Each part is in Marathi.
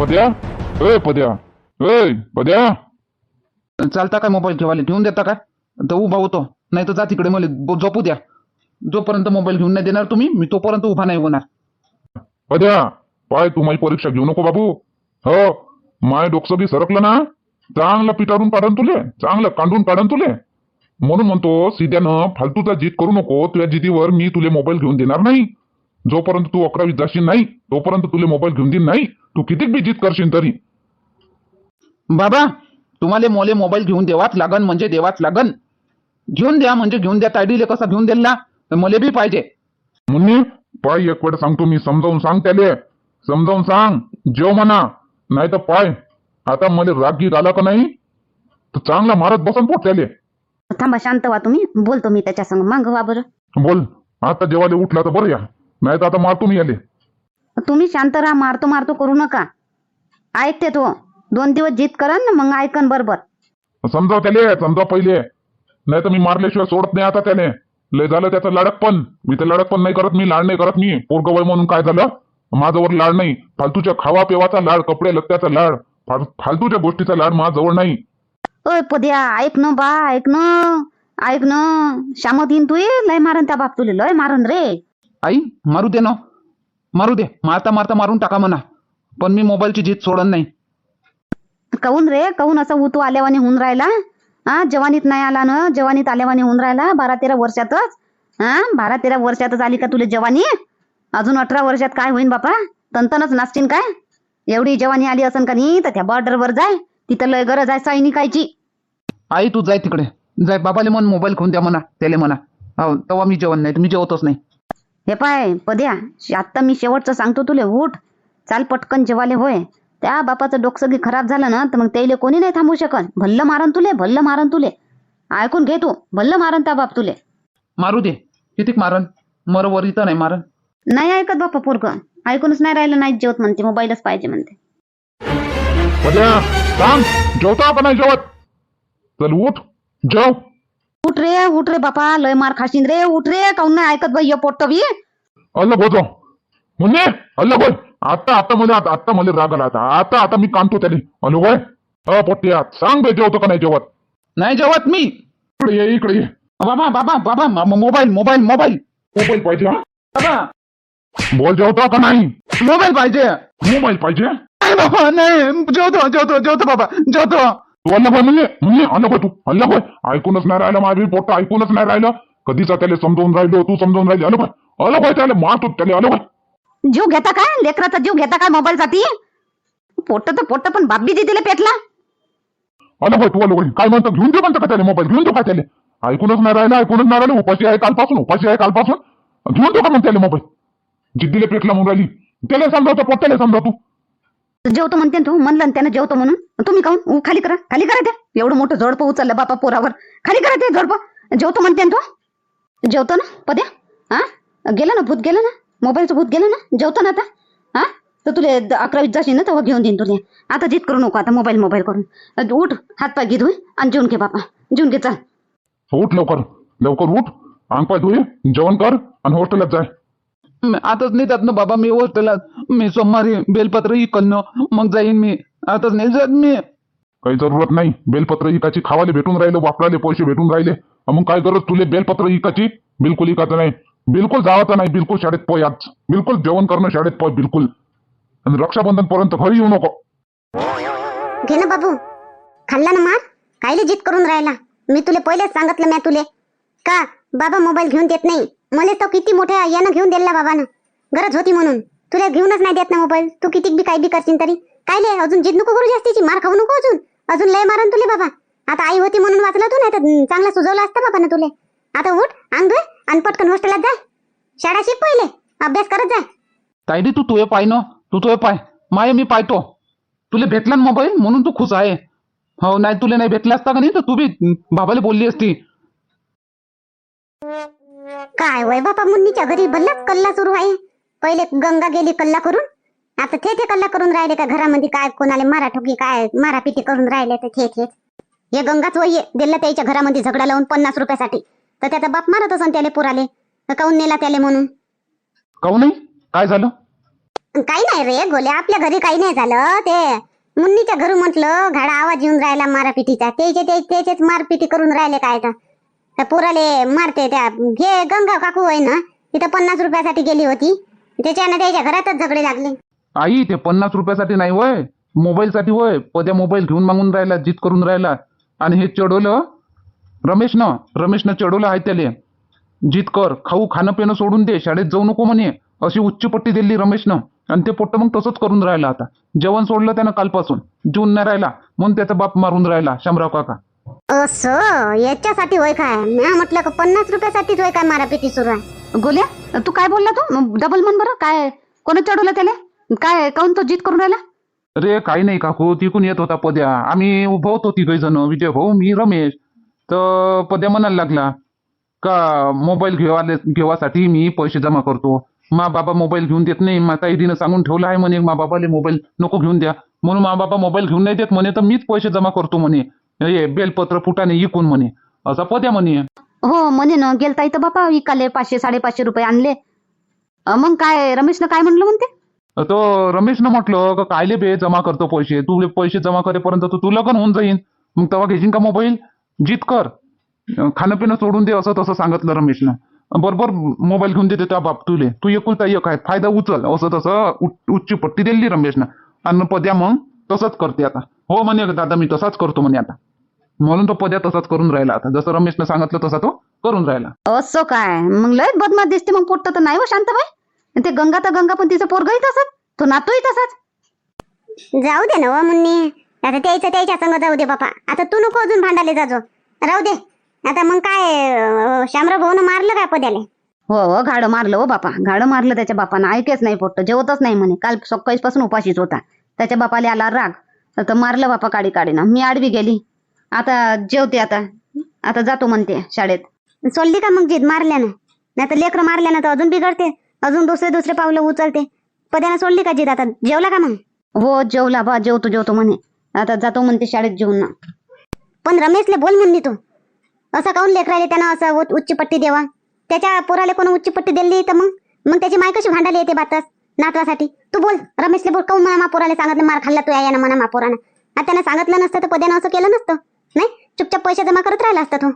पद्या? ए पद्या. ए पद्या. चालता काय मोबाईल ठेवायला? ठेवून देता काय? तर उभा होतो. नाही तर जा तिकडे मला झोपू द्या. जोपर्यंत मोबाईल घेऊन नाही देणार तुम्ही मी तोपर्यंत उभा नाही होणार. पद्या पाय तू माझी परीक्षा घेऊ नको बाबू. हो माय डोकं बी सरकलं ना? चांगलं पिटारून काढन तुले चांगलं काढून काढन तुले. म्हणून म्हणतो सिद्यानं फालतूचा जीत करू नको तुझ्या जिद्दीवर मी तुले मोबाईल घेऊन देणार नाही. जोपर्यंत तू अकरावीत जाशील नाही तोपर्यंत तुले मोबाईल घेऊन देईन नाही तू कितीक बी जीत करशील तरी. बाबा तुम्हाला मोले मोबाईल घेऊन देवाच लागन म्हणजे देवाच लागन. घेऊन द्या म्हणजे घेऊन द्या तायडीले कसा घेऊन दिला मले बी पाहिजे. मुन्नी पाय एक वेळ सांगतो मी समजावून सांग त्याले. समजावून सांग जेव म्हणा. नाही तर पाय आता मला राग गीत आला का नाही? तर चांगला मारत बसन पोट त्याले. थांबा शांत व्हा तुम्ही. बोलतो मी त्याच्या संग मांग व्हा बरं. बोल आता जेवाले उठला तर बरं या. नाही तर आता मारतो मी याले. तुम्ही शांत राहा मारतो मारतो करू नका. ऐकते तो. दोन दिवस जीत करन ना मग ऐकन बरोबर. समजाव त्याले समजाव पहिले. नाही तर मी मारल्याशिवाय सोडत नाही आता त्याने लय झालं त्याचं लाडक पण. मी तर लाडक पण नाही करत मी लाड नाही करत मी पोरगवय म्हणून काय झालं? माझ्यावर लाड नाही. फालतूच्या खावा पेवाचा लाड कपडे लत्त्याचा लाड फाल- फालतूच्या गोष्टीचा लाड माझ्याजवळ नाही. ओय पद्या ऐक न बा ऐक न ऐक न. श्यामत येईन तू ये लय मारन त्या बाप तुले लय मारन रे. आई मारू दे ना. मारू दे. मारता मारता मारून टाका म्हणा. पण मी मोबाईलची जीत सोडन नाही. काऊन रे? काऊन असं उतू आल्यावाने होऊन राहिला? हा जवानीत नाही आला ना? जवानीत आल्यावाने होऊन राहिला? बारा तेरा वर्षातच? हा बारा तेरा वर्षातच आली का तुला जवानी? अजून अठरा वर्षात काय होईन बापा? तंतनच नाचतीन काय? एवढी जवानी आली असन का नाही? तर त्या बॉर्डरवर जाय. तिथं लय गरज आहे सैनिकायची आई तू जाय तिकडे. जाय बाबाले मन मोबाईल घेऊन द्या म्हणा. त्याले म्हणा. हो तेव्हा मी जेवण नाही. मी जेवतच नाही. हे पाय पद्या आत्ता मी शेवटचं सांगतो तुले उठ. चाल पटकन जेवाले होय. त्या बापाचं डोकसगी खराब झालं ना तर मग त्याले कोणी नाही थांबू शकत. भल्ल मारन तुले भल्ल मारन तुले. ऐकून घे तू भल्ल मारन त्या बाप तुले. मारू दे. कितीक मारन? मरोवर इथं नाही मारन. नाही ऐकत बापा पोरग. ऐकूनच नाही राहिलं नाही जेवत म्हणते मोबाईलच पाहिजे म्हणते. पद्या जेवता नाही जेवत. चल उठ. जेव. उठ रे उठ रे बापा लय मार खाशीन रे उठ रे काऊन नाही ऐकत बाई पोट्ट बी? अलग होतो मुन्ने अलग होय आता आता मला आता आता मला राग आला आता. आता आता मी कांतो त्याले. अलग होय अ पोट्या सांग बे जेवतो का नाही जेवत? नाही जेवत मी. इकडे ये इकडे ये. बाबा बाबा बाबा मोबाईल मोबाईल मोबाईल. मोबाईल पाहिजे हा? बाबा. बोल जेवतो का नाही? मोबाईल पाहिजे. मोबाईल पाहिजे? नाही बाबा नाही. जेवतो जेवतो जेवतो बाबा जेवतो. होय म्हणजे म्हणजे अलग होय तू. अलग होय. ऐकूनच नाही राहिलं माझी पोट्ट ऐकूनच नाही राहिलं. कधीचा त्याला समजावून राहिलो तू समजावून राहिली. अलग होय. अलग होय त्याला मारतो त्याला अलग होय. जीव घेता काय? लेकराचा जीव घेता काय मोबाईल साठी पोट्ट तर पोट्ट पण बाप बी दिले पेटला. अलग होय तू होय. काय म्हणतो? घेऊन दे म्हणतो का त्याला मोबाईल? घेऊन दे का त्याला? ऐकूनच नाही राहिलं ऐकूनच नाही राहिलं. उपाशी आहे कालपासून उपाशी आहे कालपासून. घेऊन दे का मग त्याला मोबाईल? जिद्दीला पेटला म्हणून राहिली. त्याला समजावतो पोट्याला समजा तू. जेवतो म्हणते तू म्हणलं त्यानं जेवतो म्हणून. तुम्ही काऊन खाली करा खाली करा ते एवढं मोठं झोडपं उचललं बापा पोरावर. खाली करा ते झोडपं. जेवतो म्हणते तू. जेवतो ना पद्या. हा गेलं ना भूत गेलं ना? मोबाईलचं भूत गेलं ना? जेवतो ना आता. हा तर तुले अकरावीत जाशील ना तेव्हा घेऊन देईन तुले. आता जित करू नको आता मोबाईल मोबाईल करून. उठ हात पाय घे धुई आणि जेवून घे बापा. जेवून घे चाल. उठ लवकर. लवकर उठ. अंग पाय धुये जेवण कर आणि हॉस्टेलात जाय आताच नाही जात ना बाबा मी होस्टेलात मी सोमवारी बेलपत्र इकडनं मग जाईन मी. आताच नाही जात मी. काही जरूरत नाही. बेलपत्र इकाची खावाले भेटून राहिले वापराले पैसे भेटून राहिले. मग काय गरज तुले बेलपत्र इकाची? बिलकुल इकाचं नाही. बिलकुल जावाचं नाही. बिलकुल शाळेत पोय आज. बिलकुल जेवण करणं शाळेत पोय बिलकुल. आणि रक्षाबंधन पर्यंत घरी येऊ नको. घे ना बाबू. खाल्ला ना मार. कायले जित करून राहिला? मी तुले पहिलेच सांगितलं म्या तुले. का? बाबा मोबाईल घेऊन देत नाही. मला तो किती मोठ्या यानं घेऊन दिला बाबानं. गरज होती म्हणून. तुला घेऊनच नाही देत ना मोबाईल. तू किती बी काय बी करशील तरी. कायले अजून जिद नको करू जास्तीची. मार खाऊ नको अजून. अजून लय मारन तुले बाबा. आता आई होती म्हणून वाचलं तू नाही तर चांगला सुजवला असता बाबा ना तुले. आता उठ अंग धुय आणि पटकन हॉस्टेलात जाय शाळा शिक पहिले. अभ्यास करत जाय दे तू तुये पाय न. तू तुये पाय. माय मी पाहतो. तुला भेटला ना मोबाईल? म्हणून तू खुश आहे. हो नाही तुला नाही भेटला असता का नाही? तर तू बी बाबाला बोलली असती. काय वय बापा मुन्नीच्या घरी भल्लाच कल्ला सुरू आहे. पहिले गंगा गेली कल्ला करून आता थे थे कल्ला करून राहिले का घरामध्ये काय कोणाला मारा ठोकी काय मारा पिटी करून राहिले तर थे थे. हे गंगाच वय. दिलं त्याच्या घरामध्ये झगडा लावून पन्नास रुपयासाठी. तर त्याचा बाप मारत असन त्याले पुराले तर काऊन नेला त्याले म्हणून? नाही? काय झालं? काही नाही रे गोल्या आपल्या घरी काही नाही झालं ते. मुन्नीच्या घरी म्हटलं घाडा आवाज येऊन राहिला मारापिटीचा. त्याचे ते- त्याचेच मारपिटी करून राहिले काय तर त्या पोराले मारते त्या हे गंगा काकू आहे ना तिथं पन्नास रुपयासाठी गेली होती. त्याच्यानं त्याच्या घरातच झगडे लागले. आई ते पन्नास रुपयासाठी नाही वय. मोबाईलसाठी वय. पद्या मोबाईल घेऊन मागून राहिला जित करून राहिला. आणि हे चढवलं रमेशनं रमेशनं चढवलं आहे त्याले. जित कर खाऊ खाणं पिणं सोडून दे शाळेत जाऊ नको म्हणे. अशी उच्च पट्टी दिली रमेशनं. आणि ते पोट्ट मग तसंच करून राहिला आता. जेवण सोडलं त्यानं कालपासून. जून नाही राहिला. म्हणून त्याचा बाप मारून राहिला शामराव काका. असं? याच्यासाठी होय काय? मी म्हटलं का पन्नास रुपयासाठीच होय काय मारापिटी सुरू आहे? गोल्या तू काय बोलला तू? डबल म्हण बरं. काय कोणी चढवलं त्याला? काय काऊन तो जीत करून राहिला? रे काही नाही काकू तिकून येत होता पद्या. आम्ही उभं होतो तिघही जण विजय भाऊ मी रमेश. तर पद्या म्हणायला लागला का मोबाईल घेवाले घेवासाठी मी पैसे जमा करतो. मा बाबा मोबाईल घेऊन देत नाही. मा ताईडीनं सांगून ठेवलं आहे म्हणे मा बाबाले मोबाईल नको घेऊन द्या. म्हणून मा बाबा मोबाईल घेऊन नाही देत म्हणे तर मीच पैसे जमा करतो म्हणे. हे बेलपत्र फुटाने इकून म्हणे. असा पद्या म्हणे. हो म्हणे ना गेलता इथं बापा विकाले पाचशे साडेपाचशे रुपये आणले. अं, मग काय रमेशनं काय म्हणलं म्हणते? तो रमेशनं म्हटलं का कायले बे जमा करतो पैसे? तू पैसे जमा करेपर्यंत तू तुला पण होऊन जाईन. मग तेव्हा घेशील का मोबाईल? जीत कर. अं, खाणं पिणं सोडून दे असं तसं सांगितलं रमेशनं. बरोबर मोबाईल घेऊन देते त्या बाप तुले. तू एकुलता एक आहे. फायदा उचल असं तसं उच्च उच्च पट्टी दिली रमेशनं. आणि पद्या मग तसंच करते आता. हो म्हणे दादा मी तसाच करतो म्हणे आता. म्हणून तो पद्या तसाच करून राहिला. आता जसं रमेशनं सांगितलं तसा तो करून राहिला. असं काय? मग लयच बदमाश दिसते मग पोट्ट तर नाही हो शांताबाई. ते गंगा तर गंगा पण तिचं पोरगही तसंच. तो नातोही तसाच. जाऊ दे ना व मुन्नी. आता त्याच्या त्याच्या संग जाऊ दे बापा. आता तू नको अजून भांडाले जाजो. राहू दे. आता मग काय अं, शामराव भाऊन मारलं काय पद्याले? हो हो घाडं मारलं हो बापा. घाडं मारलं त्याच्या बापानं. ऐकेच नाही पोट्ट जेवतच नाही म्हणे. काल सकाळीच पासून उपाशीच होता. त्याच्या बापाले आला राग. तर मारलं बापा काडी काडीनं. मी आडवी गेली. आता जेवते आता. आता जातो म्हणते शाळेत. सोडली का मग जीत मारल्यानं? नाही तर लेकरं मारल्यानं तर अजून बिघडते. अजून दुसरे दुसरे पावलं उचलते. पद्यानं सोडली का जीत आता? जेवला का मग? हो जेवला बा जेवतो जेवतो म्हणे. आता जातो म्हणते शाळेत जेवून ना पण रमेशले बोल म्हणली तू. असं काऊन लेकराले त्यानं असं उच्च पट्टी देवा? त्याच्या पोराले कोण उच्च पट्टी दिली तर मग? मग त्याची माय कशी भांडायला येते बातच? नातवासाठी. तू बोल. रमेशले बोल. काऊन म्हणा पोराले सांगितलं? मार खाल्ला तू यानं म्हणा मा पोरानं. आता त्यानं सांगितलं नसतं तर पद्यानं असं केलं नसतं. नाही? चुपचाप पैसे जमा करत राहिला असता तू.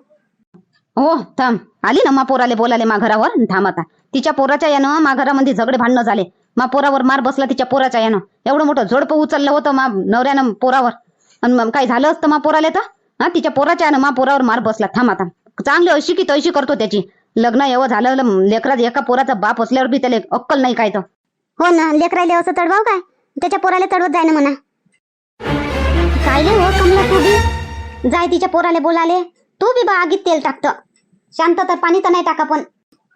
हो थांब. आली ना मा पोराले बोलाले मा घरावर? थांब आता. तिच्या पोराच्या यानं मा घरामध्ये झगडे भांडणं झाले. मा पोरावर मार बसला तिच्या पोराच्या यानं. एवढं मोठं झोडपं उचललं होतं मा नवऱ्यानं पोरावर. आणि काय झालं असतं मा पोराले तर? हा तिच्या पोराच्या यानं मा पोरावर मार बसला. थांब आता. चांगली अशी की तैशी करतो त्याची. लग्न एवढं झालं लेकरा एका पोराचा बाप असल्यावर बी त्याला अक्कल नाही काय तर. हो ना लेकराले असं तडवाव काय? त्याच्या पोराले तडवत जाय ना म्हणा. काय हो कमला तू जाय तिच्या पोराले बोलाले. तू बी बा आगीत तेल टाकत. शांत तर पाणी तर नाही टाका पण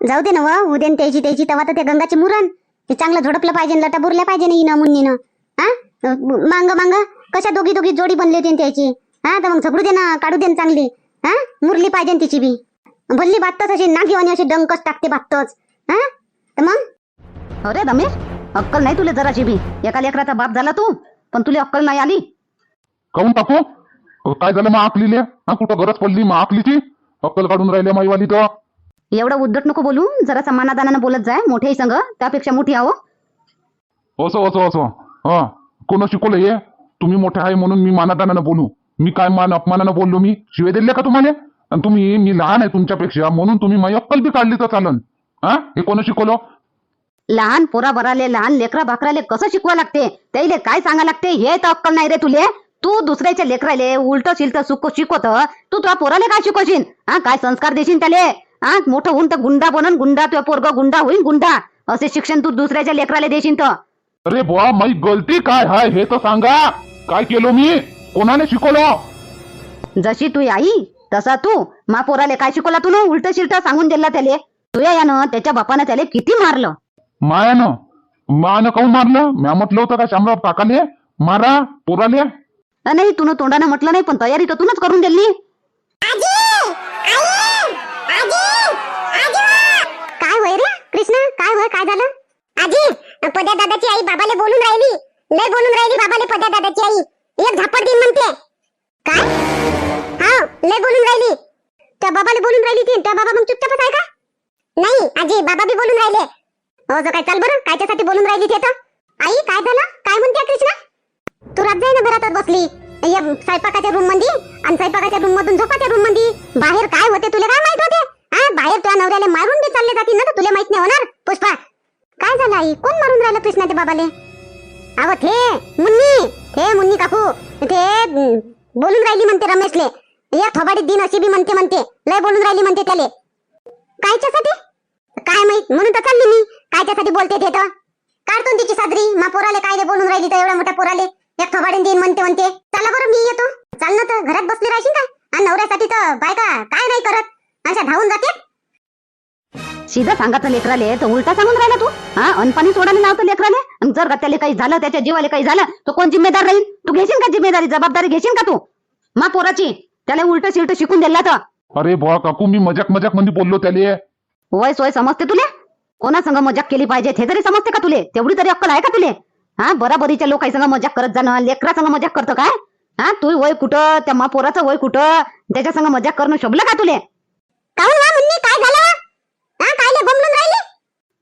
जाऊ दे ना व उद्या न त्याची त्याची तेव्हा तर त्या गंगाची मुरण ते चांगलं झोडपलं पाहिजे लटा बुरल्या पाहिजे ना हिनं मुन्नीनं. हा? मांग मांग. कशा दोघी दोघी जोडी बनली होती न त्याची? हा? तर मग झगडू दे ना काढू दे ना चांगली. हा? मुरली पाहिजे न तिची बी. भल्ली बातच अशी नागी आणि अशी डंकच टाकते बातच. हा? तर मग? अरे रमेश अक्कल नाही तुला जराशी बी. एका लेकराचा बाप झाला तू पण तुला अक्कल नाही आली. काऊन टाकू काय झालं मग आकलीले? हा कुठं गरज पडली मग आकलीची? अक्कल काढून राहिले माईवाली तर. एवढं उद्धट नको बोलू. जरा समानादानानं बोलत जाय मोठेही संघ त्यापेक्षा मोठी आहो. असं असं असं. हा कोण शिकवलं हे तुम्ही मोठे आहे म्हणून मी मानादानानं बोलू. मी काय मान अपमानानं बोललो मी? शिवे दिले का तुम्हाला? आणि तुम्ही मी लहान आहे तुमच्यापेक्षा म्हणून तुम्ही माझी अक्कल बी काढली तर चालन. हा हे कोण शिकवलं? लहान पोरा बराले लहान लेकरा बाकराले कसं शिकवा लागते? त्याइले काय सांगा लागते? हे तर अक्कल नाही रे तुले. तू दुसऱ्याच्या लेकराले उलट शिलत सुक शिकवत तू तुझ्या पोराले काय शिकवशील? हा काय संस्कार देशील त्याले? हा मोठं होऊन तर गुंडा बनन गुंडा तुझ्या पोरग गुंडा होईन गुंडा. असे शिक्षण तू दुसऱ्याच्या लेकराले देशील तर. अरे बुवा माझी गलती काय हाय हे तर सांगा. काय केलो मी? कोणाने शिकवलं? जशी तू आई तसा तू. मा पोराले काय शिकवला तू उलट शिलट सांगून दिला त्याले. तुया यानं त्याच्या बापानं त्याले किती मारलं? मायानं? मायानं काऊन मारलं? म्या म्हटलं होतं का शामराव काकाले मारा पोराले. नाही तुनं तोंडानं म्हटलं नाही पण तयारी तर तूनच करून दिली. काय होय रे कृष्ण? काय होय काय झालं? आजी पद्या दादाची आई बाबाले बोलून राहिली. लय बोलून राहिली बाबाले पद्या दादाची आई. एक झापड दिन म्हणते. काय? हा लय बोलून राहिली. त्या बाबाले बोलून राहिली ती त्या बाबा मग चुपचापच आहे का? नाही आजी बाबा बी बोलून राहिले. हो जो काय चाल बरं कायच्यासाठी बोलून राहिली ते आई काय झालं? काय म्हणते कृष्णा? तू रात जाई ना घरातच बसली. या स्वयंपाकाच्या रूममध्ये आणि स्वयंपाकाच्या रूम मधून झोपाच्या रूममध्ये बाहेर काय होते तुला काय माहीत होते? हा बाहेर तुझ्या नवऱ्याला मारून बी चालले जातील ना तर तुला माहीत नाही होणार. पुष्पा काय झालं आई? कोण मारून राहिलं कृष्णाच्या बाबाले? अहो थे मुन्नी. थे मुन्नी काकू. ते बोलून राहिली म्हणते रमेशले. या थोबाडी दिन अशी बी म्हणते म्हणते. लय बोलून राहिली म्हणते त्याले. कायच्यासाठी? काय माहीत? म्हणून तर चालली मी. कायच्यासाठी बोलते ते तर. काढतो तिची सादरी. मा पोराले काय रे बोलून राहिली तर एवढ्या मोठ्या पोराले? एक थोबाडीन देईन म्हणते म्हणते. चला बरं मी येतो. चाल ना तर घरात बसली राहशील काय? आणि नवऱ्यासाठी तर बायका काय नाही करत. अशा धावून जाते? सीधा सांगायचं लेकराले तर उलटा सांगून राहिला तू? हा अनपाणी सोडायला लावतं लेकराले? आणि जर का त्याला काही झालं त्याच्या जीवाला काही झालं तर कोण जिम्मेदार राहील? तू घेशील का जिम्मेदारी जबाबदारी घेशील का तू? मा पोराची त्याला उलट सिलट शिकून दिला तर. अरे बुवा काकू मी मजाक मजाकमध्ये बोललो त्याले. वय सोय समजते तुले? कोणा संग मजाक केली पाहिजे हे तरी समजते का तुले? तेवढी तरी अक्कल आहे का तुले? हा बराबरीच्या लोकांनी संग मजाक करत जाणं लेकरा संग मजाक करतो काय? हा तू वय कुठं त्या मा पोराचं वय कुठं त्याच्या संग मजाक करणं शोभलं का तुले? काहून वा मुन्नी काय झालं? हा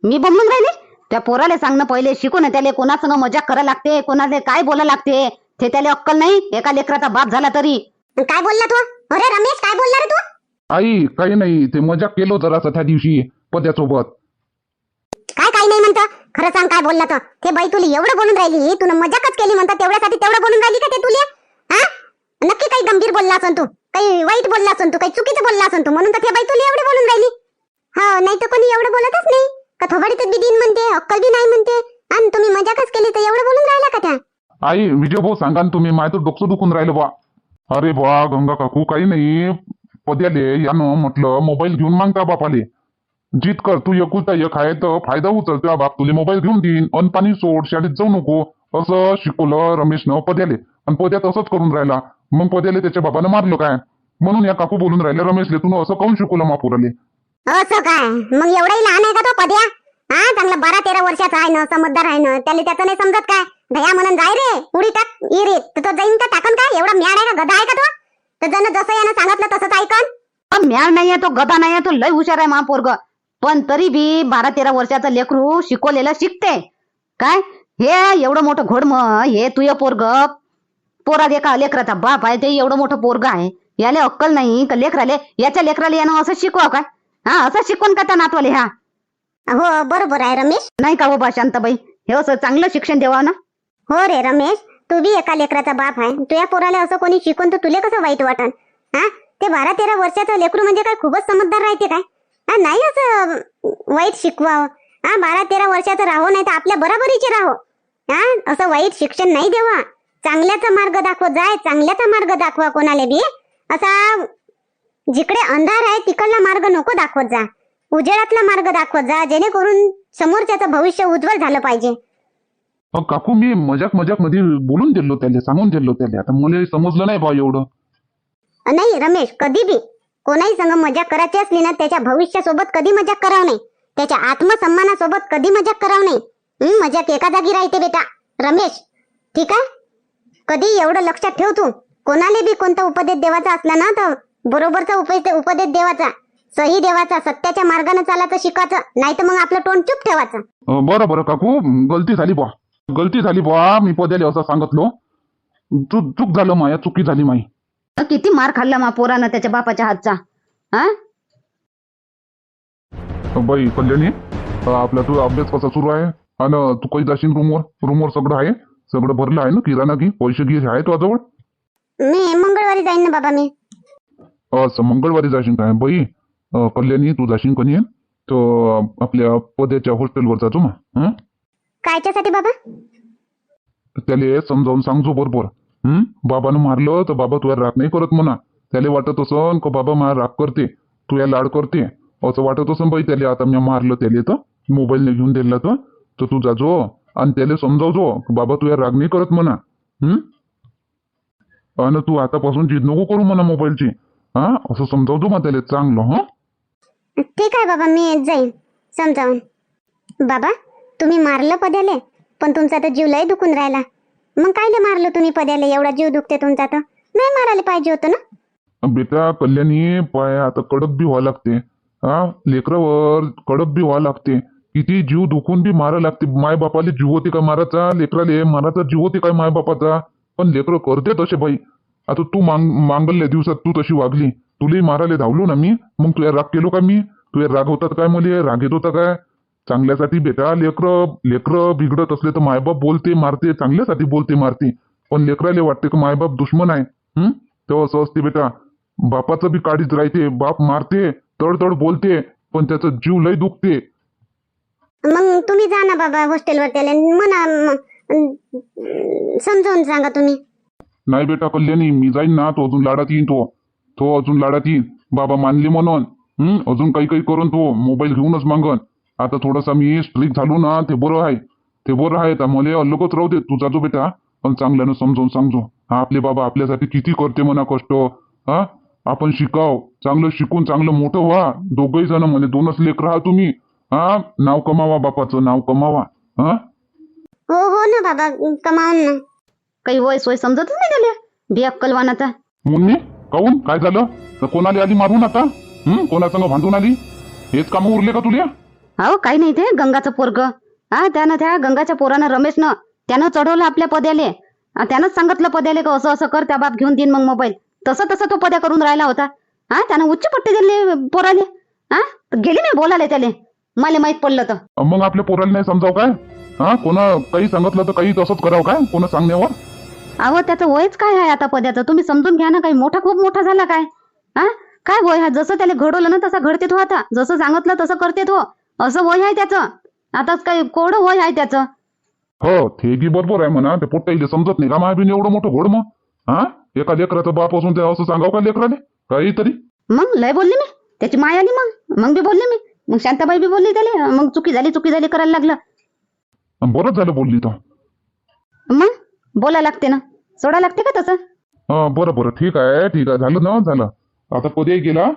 मी बोलून राहिली? त्या पोराला सांगणं पहिले शिकून त्याला कोणा संग मजाक करा लागते कोणाला काय बोला लागते ते त्याला अक्कल नाही एका लेकराचा बाप झाला तरी. काय बोलला तू? अरे रमेश काय बोलला रे तू? आई काही नाही ते मजाक केलो जरासं त्या दिवशी पद्यासोबत. काय काय नाही म्हणतं? खरं सांग काय बोलला तर ते बाई तुला एवढं बोलून राहिली तू मजाकच केली म्हणतात तेवढ्यासाठी तेवढं बोलून राहिली का ते तुला? हा? नक्की काही गंभीर बोलला असन तू? काही वाईट बोलला असन तू? काही चुकीचं बोलला असन तू? म्हणून तर ते बाई तुला एवढी बोलून राहिली. हा नाही तर कोणी एवढं बोलतच नाही. का थोबाडीतच बी दिन म्हणते अक्कल बी नाही म्हणते? आणि तुम्ही मजाकच केली तर एवढं बोलून राहिला का त्या? आई विजय भाऊ सांगा ना तुम्ही माय तर डोकं दुखून राहिलं बा. अरे बा गंगा काकू काही नाही. पद्याले यानं म्हटलं मोबाईल घेऊन मागता बापाले. जीत कर तू एकुलता एक आहे तर फायदा उचल. तुझ्या बाप तुले मोबाईल घेऊन देईन. अन पाणी सोड शाळेत जाऊ नको. असं शिकवलं रमेशनं पद्याले. आणि पद्यात असंच करून राहिला. मग पद्याले त्याच्या बाबानं मारलं काय? म्हणून या काकू बोलून राहिले रमेशले तू असं काऊन शिकवलं मापुराले असं काय? मग एवढाही लहान आहे का तो पद्या? हा चांगला बारा तेरा वर्षाचा आहे ना समजदार आहे ना त्याला त्याचं नाही समजत काय? दया म्हणून जाय रे उडी टाक इरीत तर तो जाईन का टाकन काय? एवढा म्याड आहे का? गदा आहे का तो? तर जण जसं यानं सांगितलं तसंच ऐकन. म्याळ नाहीये तो गदा नाहीये तो लय हुशार आहे महापोरग पण तरी बी बारा तेरा वर्षाचं लेकरू शिकवलेलं शिकते. काय? हे एवढं मोठं घोडम हे तुझं पोरग. पोरात एका लेकराचा बाप आहे ते एवढं मोठं पोरग आहे. याले अक्कल नाही का लेकराले? याच्या लेकराला यानं असं शिकवा काय? हा असं शिकवून का त्या नातवाले हा हो बरोबर आहे रमेश. नाही का हो बा शांताबाई? हे असं चांगलं शिक्षण द्यावा ना? हो रे रमेश तू बी एका लेकराचा बाप आहे. तुझ्या पोराला असं कोणी शिकवून तर तुले कसं वाईट वाटन? हा? ते बारा तेरा वर्षाचं लेकरू म्हणजे काय खूपच समजदार राहते काय? हा नाही असं वाईट शिकवावं. हा बारा तेरा वर्षाचं राहो नाही तर आपल्या बराबरीचे राहो. हा असं वाईट शिक्षण नाही देवा. चांगल्याचा मार्ग दाखव जाय चांगल्याचा मार्ग दाखवा कोणाला बी. असा जिकडे अंधार आहे तिकडला मार्ग नको दाखवत जा. उजेडातला मार्ग दाखवत जा जेणेकरून समोरच्याचं भविष्य उज्ज्वल झालं पाहिजे. अ, काकू मी मजाक मजाकमध्ये बोलून दिलो त्याले सांगून दिलो त्याले. आता मला समजलं नाही बा एवढं. नाही रमेश कधी बी. कोणाही संग मजाक करायची असली ना त्याच्या भविष्यासोबत कधी मजाक कराव नाही? त्याच्या आत्मसन्मानासोबत कधी मजाक कराव नाही? मजाक एका जागी राहते बेटा. रमेश ठीक आहे? कधी एवढं लक्षात ठेव तू. कोणाला बी कोणता उपदेश देवाचा असला ना तर बरोबरचा उपदेश उपदेश देवाचा. सही देवाचा सत्याच्या मार्गाने चालायचं शिकायचं. नाही तर मग आपलं तोंड चुप ठेवायचं. बरं बरं काकू. गलती झाली बा गलती झाली बा मी पद्याले असं सांगितलो. चूक चूक झालं माया चुकी झाली माई. किती मार खाल्ला मा पोरानं त्याच्या बापाच्या हातचा हा? बाई कल्याणी अं, आपला तू अभ्यास कसा सुरू आहे? आणि तू काही जाशील रूमवर रूमवर सगळं आहे? सगळं भरलं आहे ना किराणा घे पैसे घे आहे तुझ्याजवळ मी मंगळवारी जाईन ना बाबा मी. असं मंगळवारी जाशील काय? बाई अं, कल्याणी तू जाशील कधी तर आपल्या पद्याच्या हॉस्टेलवर जातो ना हं? कायच्यासाठी बाबा? त्याले समजावून सांगजो बरोबर. हम्म? बाबानं मारलं तर बाबा तुला राग नाही करत म्हणा. त्याला वाटत असं का बाबा मला राग करते. तू या लाड करते. असं वाटत असं बाई त्याला. आता मी मारलं त्याला तर. मोबाईल घेऊन दिला तर. तर तू जाजो आणि त्याला समजावजो की बाबा तुला राग नाही करत म्हणा. हम्म? आणि तू आतापासून जिद नको करू म्हणा मोबाईलची. हा? असं समजावजो मग त्याला. चांगलं हा? ठीक आहे बाबा मी जाईन. समजावून. बाबा तुम्ही मारलं पद्याले पण तुमचा तर जीव लय दुखून राहिला. मग कायले मारलं तुम्ही पद्याला? एवढा जीव दुखते तुमचा तर. नाही मारायला पाहिजे होतं ना? बेटा कल्याणी पाय आता कडक बी व्हावं लागते. हा लेकरावर कडक बी व्हावं लागते. किती जीव दुखून बी मारा लागते. माय बापाले जीव होते का माराचा लेकराले माराचा जीव होते काय माय बापाचा पण लेकरं करते तसे बाई. आता तू मांग मांगल्या दिवसात तू तशी वागली. तुलाही मारायला धावलो ना मी? मग तुला राग केलो का मी? तुझ्या राग होतात काय मला? राग येत होता काय? चांगल्यासाठी बेटा लेकरं लेकरं बिघडत असले तर मायबाप बोलते मारते चांगल्यासाठी बोलते मारते. पण लेकराले वाटते की मायबाप दुश्मन आहे. हं? तेव्हा असं असते बेटा. बापाचं बी काळीच राहते. बाप मारते तडतड बोलते पण त्याचं जीव लय दुखते. मग तुम्ही जा ना बाबा हॉस्टेलवर त्याला म्हणा म- अं, समजावून सांगा तुम्ही. नाही बेटा कल्याणी मी जाईन ना. तो अजून लाडात येईन तो. तो अजून लाडात येईन. बाबा मानले म्हणून. हं? अजून काही काही करून तो मोबाईल घेऊनच मागन. आता थोडासा मी स्ट्रिक झालो ना ते बरं आहे. ते बरं आहे तर मला अलगच राहू दे तू जातो बेटा. पण चांगल्यानं समजावून सांगतो. हा आपले बाबा आपल्यासाठी किती करते म्हणा कष्ट. हा? आपण शिकाव. चांगलं शिकून चांगलं मोठं व्हा. दोघही जण म्हणे दोनच लेख राहा तुम्ही. हा? नाव कमावा बापाचं नाव कमावा. हा? हो हो ना बाबा कमावून ना. काही वय सोय समजतच नाही त्याला बिअक्कलवानाचा मुन्नी काऊन? काय झालं? तर कोणाला आली मारून आता? हं? कोणासंग भांडून आली? हेच काम उरले का तुला? अहो काही नाही ते गंगाचं पोरग. हा त्यानं त्या गंगाच्या पोरानं रमेशनं त्यानं चढवलं आपल्या पद्याले. हा, त्यानंच सांगितलं पद्याले का असं असं कर त्या बाप घेऊन देईन मग मोबाईल तसं तसं तो पद्या करून राहिला होता. हा त्यानं उच्च पट्टे दिले पोराले. हा गेली नाही बोलाले त्याले. मला माहीत पडलं तर. मग आपल्या पोराला नाही समजाव काय? हा कोणा काही सांगितलं तर काही तसंच करावं काय? कोणा सांगण्यावर? अहो त्याचं वयच काय आहे आता पद्याचं? तुम्ही समजून घ्या ना काही मोठा खूप मोठा झाला काय? हा काय वय आहे जसं त्याला घडवलं ना तसं घडते तो आता. जसं सांगितलं तसं करते तो असं वय आहे त्याचं. आताच काही कोरडं वय आहे त्याचं. हो ते बी बरोबर आहे म्हणा. ते पोट्टाईले समजत नाही. का महाबीन एवढं मोठं घोड मग? हा? एका लेकराचा बाप असून ते असं सांगाव का लेकराले? काहीतरी मग लय बोलली मी. त्याची माय आली मग. मग बी बोलले मी. मग शांताबाई बी बोलली त्याला. मग चुकी झाली चुकी झाली करायला लागलं. अन बरंच झालं बोलली तर. मग? बोला लागते ना. सोडा लागते का तसं? हा बरं बरं. ठीक आहे. ठीक आहे. झालं ना? झालं. आता कधी गेला.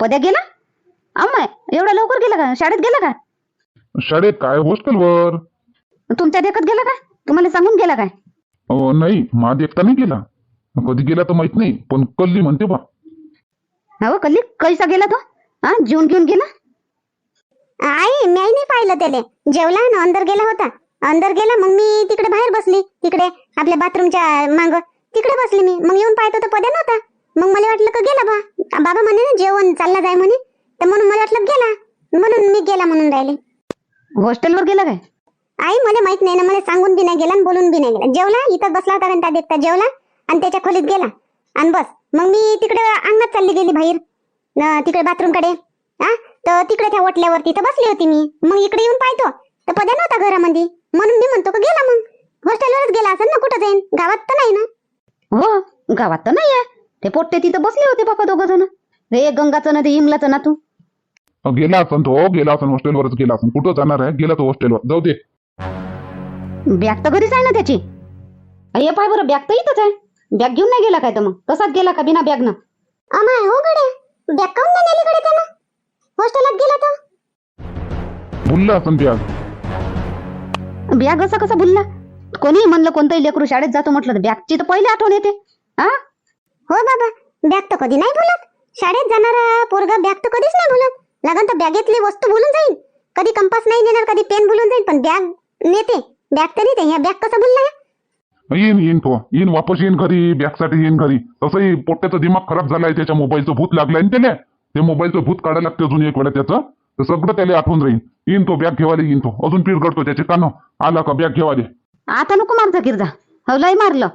पद्या गेला? अम्माय एवढा लवकर गेला का? शाळेत गेला का? शाळेत काय? हॉस्टेलवर तुमच्या देखत गेला का? तुम्हाला सांगून गेला काय? अहो, नाही. मा देखता नाही गेला. कधी गेला तर माहीत नाही पण कल्ली म्हणते बा. हो कल्ली कैसा गेला तो? हा जेवून घेऊन गेला? आई मी नाही पाहिलं त्याले. जेवला ना अंदर गेला होता. अंदर गेला मग मी तिकडे बाहेर बसली. तिकडे आपल्या बाथरूमच्या मांग. तिकडे बसली मी. मग येऊन पाहतो तर पद्या नव्हता. मग मला वाटलं का गेला बा. बाबा म्हणे ना जेवण चालला जाय म्हणे. तर म्हणून मला वाटलं गेला. म्हणून मी गेला म्हणून राहिले. हॉस्टेलवर गेला काय? आई मला माहीत नाही ना मला सांगून बी नाही गेला आणि बोलून बी नाही गेला. जेवला इथं बसला होता त्या देखता जेवला आणि त्याच्या खोलीत गेला. आणि बस. मग मी तिकडे अंगणात चालली गेली बाहेर. न तिकडे बाथरूमकडे. हा तर तिकडे त्या ओटल्यावर तिथं बसली होती मी. मग इकडे येऊन पाहतो. तर पद्या नव्हता घरामध्ये. म्हणून मी म्हणतो का गेला मग. हॉस्टेलवरच गेला असेल ना कुठं जाईन? गावात तर नाही ना. हो गावात तर नाही आहे ते पोट्टे तिथं बसले होते बापा दोघ जण. रे गंगाचं ना ते इमलाचं ना तू? गेला असन तो गेला असन हॉस्टेलवरच गेला असन कुठं जाणार आहे? गेला तो हॉस्टेलवर जाऊ दे. बॅग तर घरीच आहे ना त्याची. हे पाय बरं बॅग तर इथंच आहे. बॅग घेऊन नाही गेला काय तर मग? तसाच गेला का बिना बॅगनं? अमाय हो गडे बॅग काऊन नाही नेली कडे त्यानं? हॉस्टेलात गेला तर भुलला असन बॅग. बॅग असं कसं भुलला? कोणी म्हणलं कोणतंही लेकरू शाळेत जातो म्हटलं तर बॅगची तर पहिली आठवण येते. हा? हो बाबा बॅग तर कधी नाही भुलत. शाळेत जाणारा पोरगा बॅग तर कधीच नाही भुलत. लागन तर बॅगेतली वस्तू भुलून जाईल कधी कंपास नाही नेणार कधी पेन भुलून जाईल पण बॅग नेते. बॅग तर नेते ह्या बॅग कसं भुलला येईन येईन तो. येईन वापस येईन घरी बॅगसाठी येईन घरी. तसंही पोट्याचा दिमाग खराब झालाय त्याच्या मोबाईलचं भूत लागलाय ना त्याला. ते मोबाईलचं भूत काढायला लागते अजून एक वेळा त्याचं. तर सगळं त्याला आठवून राहील. येईन तो बॅग घेवायला येईन तो. अजून पीर करतो त्याचे कानो. आला का बॅग घेवाले. आता नको मारता गिरजा. हो लय मारलं.